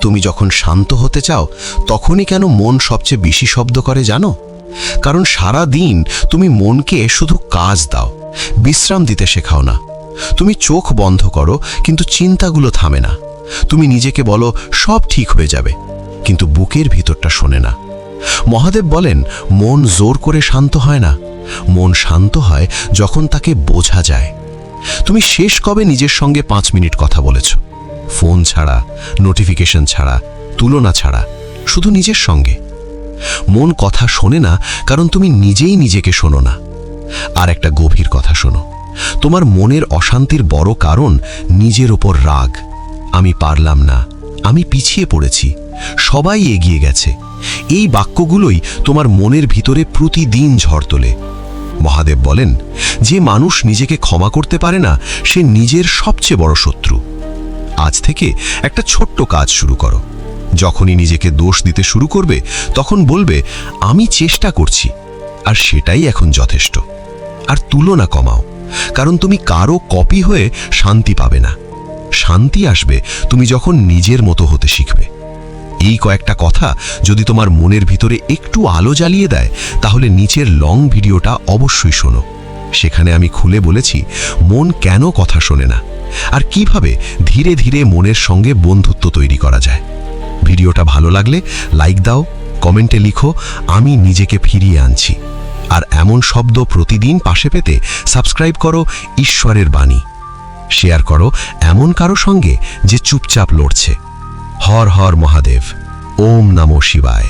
তুমি যখন শান্ত হতে চাও, তখনই কেন মন সবচেয়ে বেশি শব্দ করে জানো? কারণ সারা দিন তুমি মনকে শুধু কাজ দাও, বিশ্রাম দিতে শেখাও না। তুমি চোখ বন্ধ করো, কিন্তু চিন্তাগুলো থামে না। তুমি নিজেকে বলো, সব ঠিক হয়ে যাবে, কিন্তু বুকের ভিতরটা শোনে না। মহাদেব বলেন, মন জোর করে শান্ত হয় না। মন শান্ত হয় যখন তাকে বোঝা যায়। তুমি শেষ কবে নিজের সঙ্গে পাঁচ মিনিট কথা বলেছ? ফোন ছাড়া নোটিফিকেশন ছাড়া, তুলনা ছাড়া, শুধু নিজের সঙ্গে। মন কথা শোনে না, কারণ তুমি নিজেই নিজেকে শোনো না। আর একটা গভীর কথা শোনো, তোমার মনের অশান্তির বড় কারণ নিজের ওপর রাগ। আমি পারলাম না, আমি পিছিয়ে পড়েছি, সবাই এগিয়ে গেছে। এই বাক্যগুলোই তোমার মনের ভিতরে প্রতিদিন ঝড় তোলে। মহাদেব বলেন, যে মানুষ নিজেকে ক্ষমা করতে পারে না, সে নিজের সবচেয়ে বড় শত্রু। আজ থেকে একটা ছোট্ট কাজ শুরু করো। যখনই নিজেকে দোষ দিতে শুরু করবে, তখন বলবে, আমি চেষ্টা করছি, আর সেটাই এখন যথেষ্ট। আর তুলনা কমাও, কারণ তুমি কারও কপি হয়ে শান্তি পাবে না। শান্তি আসবে তুমি যখন নিজের মতো হতে শিখবে। এই কয়েকটা কথা যদি তোমার মনের ভিতরে একটু আলো জ্বালিয়ে দেয়, তাহলে নিচের লং ভিডিওটা অবশ্যই শোনো। সেখানে আমি খুলে বলেছি, মন কেন কথা শোনে না? আর কীভাবে ধীরে ধীরে মনের সঙ্গে বন্ধুত্ব তৈরি করা যায়। ভিডিওটা ভালো লাগলে লাইক দাও, কমেন্টে লিখো, আমি নিজেকে ফিরিয়ে আনছি। আর এমন শব্দ প্রতিদিন পাশে পেতে সাবস্ক্রাইব করো ঈশ্বরের বাণী। শেয়ার করো এমন কারও সঙ্গে যে চুপচাপ লড়ছে। হর হর মহাদেব, ওম নমো শিবায়।